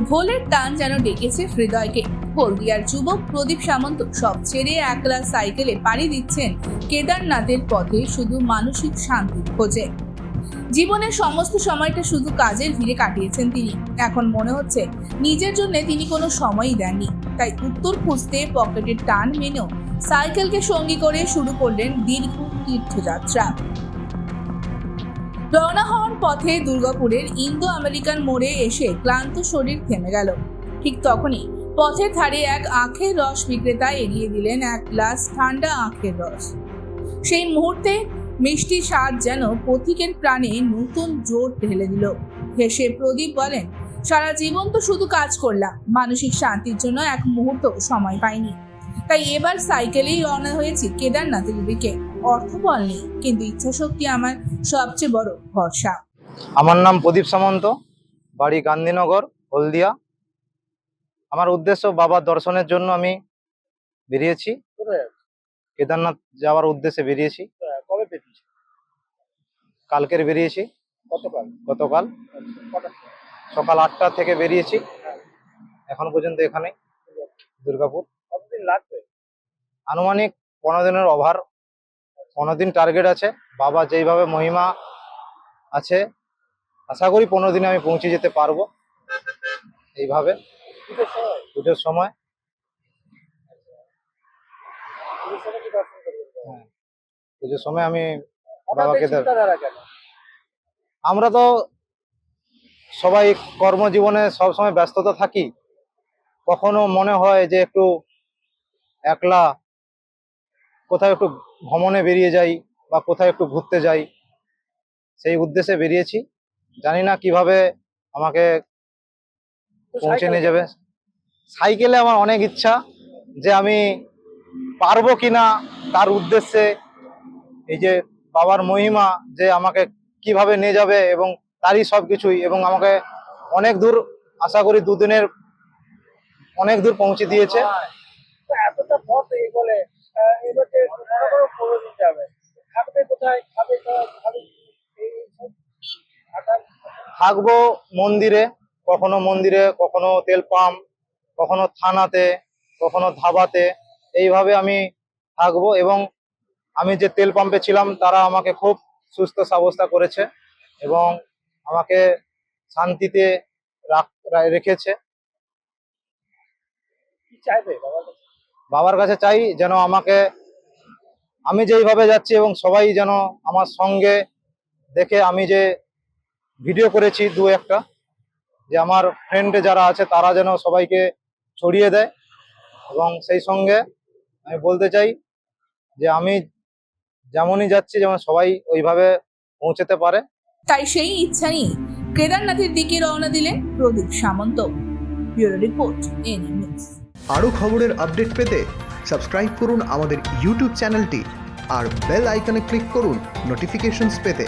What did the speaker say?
ভোলের টান যেন ডেকেছে হৃদয়কে। হলদিয়ার যুবক প্রদীপ সামন্ত সব ছেড়ে একলা সাইকেলে পাড়ি দিচ্ছেন কেদারনাথের পথে শুধু মানসিক শান্তির খোঁজে। জীবনের সমস্ত সময়টা শুধু কাজের ভিড়ে কাটিয়েছেন তিনি। এখন মনে হচ্ছে নিজের জন্য তিনি কোনো সময়ই দেননি। তাই উত্তর খুঁজতে পকেটের টান মেনেও সাইকেলকে সঙ্গী করে শুরু করলেন দীর্ঘ তীর্থযাত্রা। রওনা হওয়ার পথে দুর্গাপুরের ইন্দো আমেরিকান মোড়ে এসে ক্লান্ত শরীর থেমে গেল। ঠিক তখনই পথের ধারে এক আখের রস বিক্রেতা এগিয়ে দিলেন এক গ্লাস ঠান্ডা আখের রস। সেই মুহূর্তে মিষ্টি স্বাদ যেন পথিকের প্রাণে নতুন জোর ঢেলে দিল। হেসে প্রদীপ বলেন, সারা জীবন তো শুধু কাজ করলাম। মানসিক শান্তির জন্য এক মুহূর্ত সময় পাইনি। তাই এবার সাইকেলেই রওনা হয়েছি কেদারনাথের দিকে। অর্থ বল নেই কিন্তু ইচ্ছাশক্তি আমার সবচেয়ে বড় ভরসা। আমার নাম প্রদীপ সামন্ত বাড়ি গান্ধীনগর হলদিয়া। আমার উদ্দেশ্য বাবার দর্শনের জন্য আমি বেরিয়েছি। কেদারনাথ যাওয়ার উদ্দেশ্যে বেরিয়েছি। কবে পেয়েছিস কালকের বেরিয়েছি। গতকাল। গতকাল। সকাল আটটা থেকে বেরিয়েছি। এখন পর্যন্ত এখানে দুর্গাপুর। কতদিন লাগবে? আনুমানিক পনেরো দিনের ওভার। পনেরো দিন টার্গেট আছে। বাবা যেইভাবে মহিমা আছে আশা করি পনেরো দিনে আমি পৌঁছে যেতে পারব। এইভাবে। পুজোর সময়। পুজোর সময় আমি বাবাকে আমরা তো সবাই কর্মজীবনে সবসময় ব্যস্ততা থাকি। কখনো মনে হয় যে একটু একলা কোথাও একটু ভ্রমণে বেরিয়ে যাই বা কোথাও একটু ঘুরতে যাই সেই উদ্দেশ্যে বেরিয়েছি। জানি না কীভাবে আমাকে পৌঁছে নিয়ে যাবে। সাইকেলে আমার অনেক ইচ্ছা যে আমি পারব কিনা তার উদ্দেশ্যে এই যে বাবার মহিমা যে আমাকে কীভাবে নিয়ে যাবে এবং তারই সব কিছুই এবং আমাকে অনেক দূর আশা করি দুদিনের অনেক দূর পৌঁছে দিয়েছে। এতটা পথ এই বলে আহ, এবার যে মনে করো পনেরো দিন যাবে থাকবে কোথায় খাবে কা- খাবে কি? এই সব থাকার থাকব মন্দিরে কখনো মন্দিরে কখনো তেল পাম্প কখনো থানাতে কখনো ধাবাতে এইভাবে আমি থাকব এবং আমি যে তেল পাম্পে ছিলাম তারা আমাকে খুব সুস্থ সাবস্থা করেছে এবং আমাকে শান্তিতে রাখ- রেখেছে বাবার কাছে? বাবার কাছে চাই যেন আমাকে আমি যেইভাবে যাচ্ছি এবং সবাই যেন আমার সঙ্গে দেখে আমি যে ভিডিও করেছি দু একটা যে আমার ফ্রেন্ডে যারা আছে তারা যেন সবাইকে ছড়িয়ে দেয় এবং সেই সঙ্গে আমি বলতে চাই যে আমি যেমনই যাচ্ছি যেমন সবাই ওইভাবে পৌঁছতে পারে। তাই সেই ইচ্ছা নিয়ে কেদারনাথের দিকে রওনা দিলেন Pradip Samanta. Bureau report news. আরও খবরের আপডেট পেতে সাবস্ক্রাইব করুন আমাদের ইউটিউব চ্যানেলটি আর বেল আইকনে ক্লিক করুন নোটিফিকেশনস পেতে।